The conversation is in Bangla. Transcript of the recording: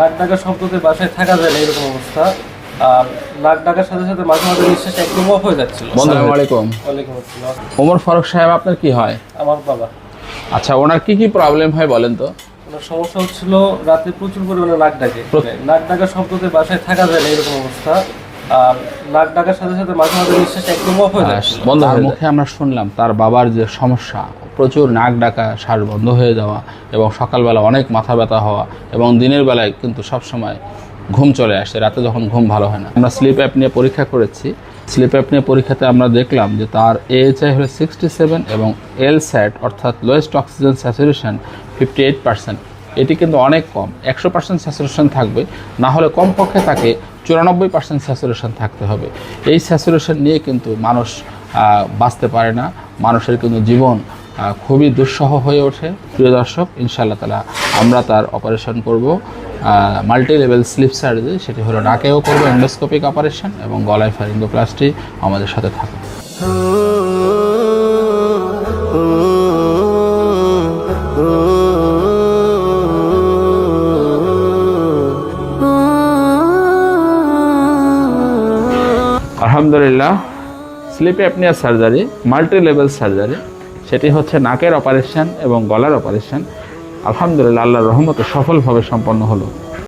নাক ডাকা শব্দতে বাসায় থাকা যায় না এরকম অবস্থা। আর নাক ডাকার সাথে সাথে মাঝে মাঝে নিঃশ্বাস একদম অফ হয়ে যাচ্ছিল। আসসালামু আলাইকুম। ওয়ালাইকুম আসসালাম। ওমর ফারুক সাহেব আপনার কি হয়? আমার বাবা। আচ্ছা ওনার কি কি প্রবলেম হয় বলেন তো? ওনার সমস্যা হচ্ছিল রাতে প্রচুর পরিমাণে নাক ডাকে। নাক ডাকা শব্দতে বাসায় থাকা যায় না এরকম অবস্থা। আর নাক ডাকার সাথে সাথে মাঝে মাঝে নিঃশ্বাস একদম অফ হয়ে যাচ্ছিল। বন্ধ মুখে আমরা শুনলাম তার বাবার যে সমস্যা প্রচুর নাক ডাকা, শ্বাস বন্ধ হয়ে যাওয়া এবং সকালবেলা অনেক মাথা ব্যথা হওয়া এবং দিনের বেলায় কিন্তু সব সময় ঘুম চলে আসে, রাতে যখন ঘুম ভালো হয় না। আমরা স্লিপ অ্যাপ নিয়ে পরীক্ষা করেছি। স্লিপ অ্যাপ নিয়ে পরীক্ষাতে আমরা দেখলাম যে তার এইচআই হলো সিক্সটি সেভেন এবং এল স্যাট অর্থাৎ lowest oxygen saturation fifty eight percent এটি কিন্তু অনেক কম, একশো পার্সেন্ট স্যাচুরেশন থাকবে, না হলে কমপক্ষে তাকে চুরানব্বই পার্সেন্ট স্যাচুরেশন থাকতে হবে। এই স্যাচুরেশন নিয়ে কিন্তু মানুষ বাঁচতে পারে না, মানুষের কিন্তু জীবন খুবই দুঃসহ হয়ে ওঠে। প্রিয় দর্শক, ইনশাআল্লাহ তালা আমরা তার অপারেশন করব। মাল্টি লেভেল স্লিপ সার্জারি সেটি হলো নাকেও করব এন্ডোস্কোপিক অপারেশন এবং গলায় ফারিঙ্গোপ্লাস্টি আমাদের সাথে থাকুন। আলহামদুলিল্লাহ sleep apnoea surgery multi level surgery সেটি হচ্ছে নাকের অপারেশন এবং গলার অপারেশন আলহামদুলিল্লাহ আল্লাহর রহমতে সফলভাবে সম্পন্ন হলো।